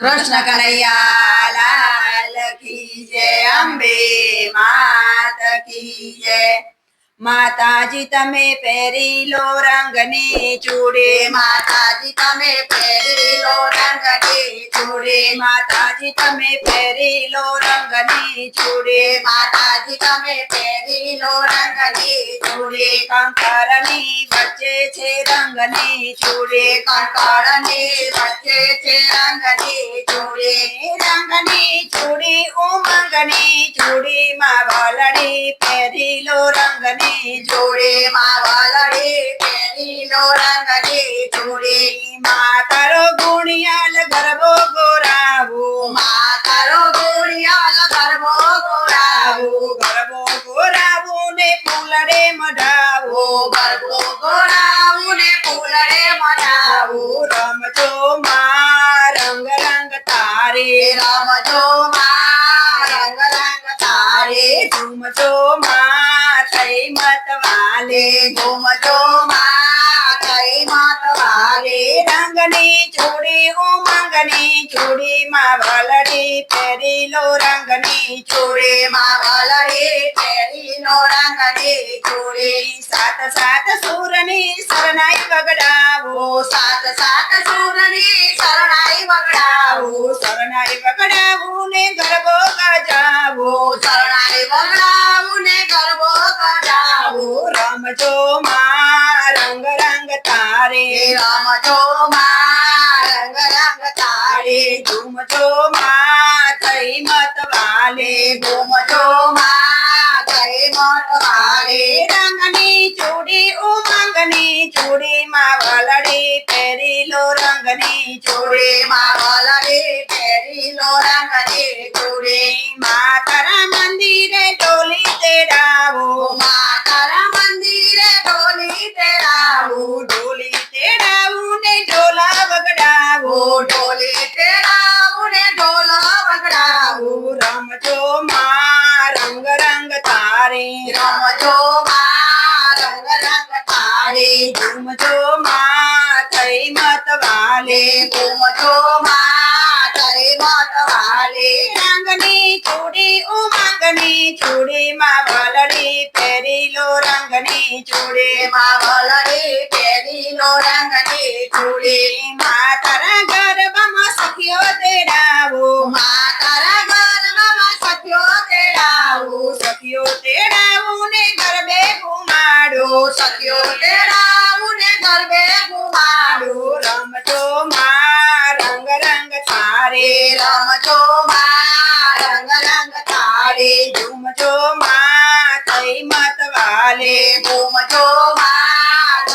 કૃષ્ણ કનૈયા લાલ કી જય અંબે માત કી જય માતાજી તમે પહેરી લો રંગની ચૂડી માતાજી તમે પહેરી લો રંગની ચૂડી માતાજી, તમે પહેરી લો રંગની ચૂડી. માતાજી, તમે પહેરી લો રંગની ચૂડી. કંકરની વચ્ચે છે રંગની ચૂડી. કંકણની વચ્ચે છે રંગની ચૂડી. રંગની ચૂડી, ઉમંગની ચૂડી. માં વાલડી પહેરી લો રંગની જોડે માં વાલડી પહેરી લો રંગની ચૂડી. માં તારો ફૂલડે મઢાવો ગરબો ગોરાવું ને ફૂલડે મનાવું રમજો માં રંગ રંગ તારે. રમજો માં રંગ રંગ તારે. ઝૂમજો માં થઈ મત વાલે. ઘૂમજો માં కాళీ రంగని చూడి ఉమంగని చూడి మా వాళ్ళడి పెరిలో రంగని చూడి మా వాళ్ళడి పెరిలో రంగని చూడి. సాత సాత సూరని శరణై వగడావు సాత సాత సూరని శరణై వగడావు శరణై వగడావు నే గర్భోగా జావు శరణ ઝૂમજો માં થઈ મત વાલે ઘૂમજો માં કઈ મત વાલે રંગની ચૂડી ઉમંગની ચૂડી માં વલડી પહેરી લો રંગની ચૂડી માં વલડી પહેરી લો રંગની రమతో మా రంగ రంగ తారే. రమతో మా రంగ రంగ తారే. గుమతో మా తై మత వాలే. గుమతో మా తై మత వాలే. రంగని చూడి ఉమంగని చూడి మా వలడి పెరిలో రంగని చూడి. మా સખ્યો તેડાવું ને ગરબે માં, રંગ રંગ તારે. રમજો રંગ રંગ તારે. ઝૂમજો માં મત વાલે. ઘૂમજો માં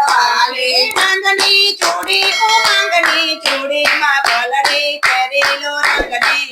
વાલે. રંગની ચૂડી ઉમંગની ચૂડી માં વલડી પહેરી રંગની